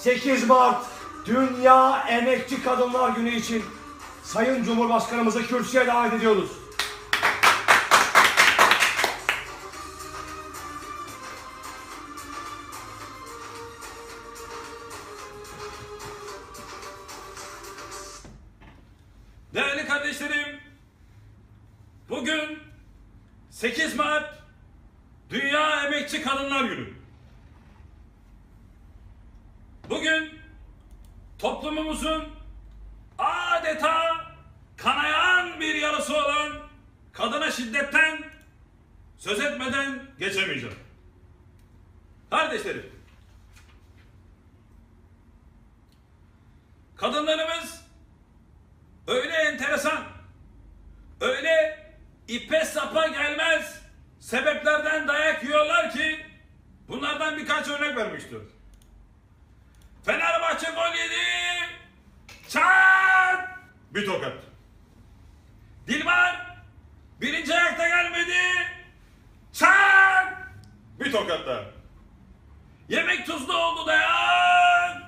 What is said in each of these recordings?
8 Mart Dünya Emekçi Kadınlar Günü için Sayın Cumhurbaşkanımızı kürsüye davet ediyoruz. Değerli kardeşlerim, bugün 8 Mart Dünya Emekçi Kadınlar Günü. Bugün toplumumuzun adeta kanayan bir yarası olan kadına şiddetten söz etmeden geçemeyeceğim. Kardeşlerim, kadınlarımız öyle enteresan, öyle ipe sapa gelmez sebeplerden dayak yiyorlar ki bunlardan birkaç örnek vermek istiyorum. Fenerbahçe gol yedi. Çat! Bir tokat. Dilbar birinci ayakta gelmedi. Çat! Bir tokat daha. Yemek tuzlu oldu dayak.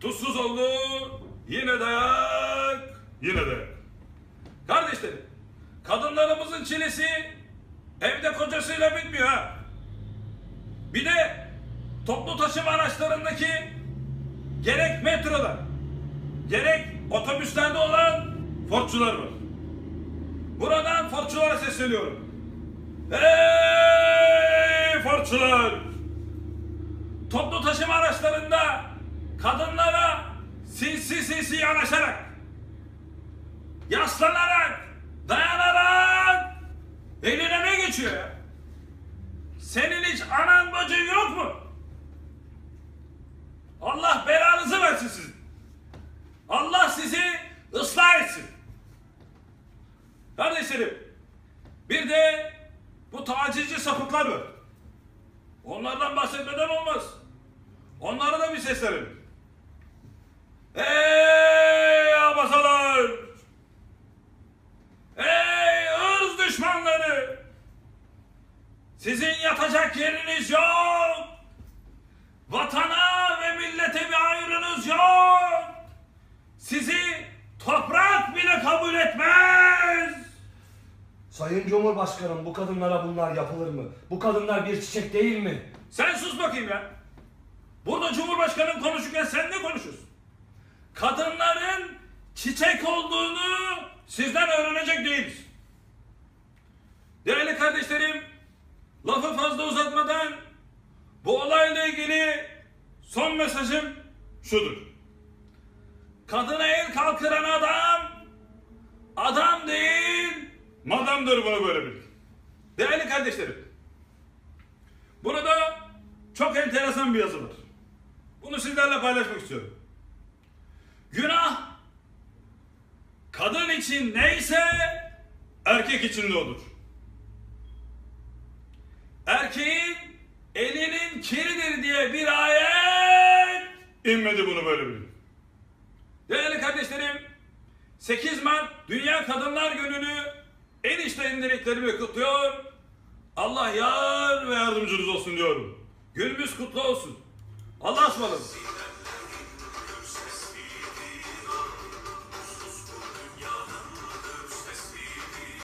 Tuzsuz oldu. Yine dayak. Yine dayak. Kardeşlerim, kadınlarımızın çilesi evde kocasıyla bitmiyor ha. Bir de toplu taşıma araçlarındaki gerek metroda, gerek otobüslerde olan forçular var. Buradan forçulara sesleniyorum. Ey forçular! Toplu taşıma araçlarında kadınlara sinsi sinsi yanaşarak, yaslanarak, dayanarak eline ne geçiyor ya? Senin hiç anan bacın yok mu? Kardeşlerim, bir de bu tacizci sapıklar var. Onlardan bahsetmeden olmaz. Onlara da bir seslenelim. Ey abasalar! Ey ırz düşmanları! Sizin yatacak yeriniz yok! Vatana ve millete bir ayrınız yok! Sayın Cumhurbaşkanım bu kadınlara bunlar yapılır mı? Bu kadınlar bir çiçek değil mi? Sen sus bakayım ya. Burada Cumhurbaşkanın konuşurken sen ne konuşuyorsun? Kadınların çiçek olduğunu sizden öğrenecek değiliz. Değerli kardeşlerim, lafı fazla uzatmadan bu olayla ilgili son mesajım şudur. Kadına el kalkıran adam, adam değil, madamdır bunu böyle bil. Değerli kardeşlerim, Burada çok enteresan bir yazı var. Bunu sizlerle paylaşmak istiyorum. Günah kadın için neyse erkek için de olur. Erkeğin elinin kiridir diye bir ayet inmedi bunu böyle bilin. Değerli kardeşlerim 8 Mart Dünya Kadınlar Günü'nü en içten dileklerimi kutluyor. Allah yar ve yardımcınız olsun diyorum. Günümüz kutlu olsun. Allah'a ısmarladık.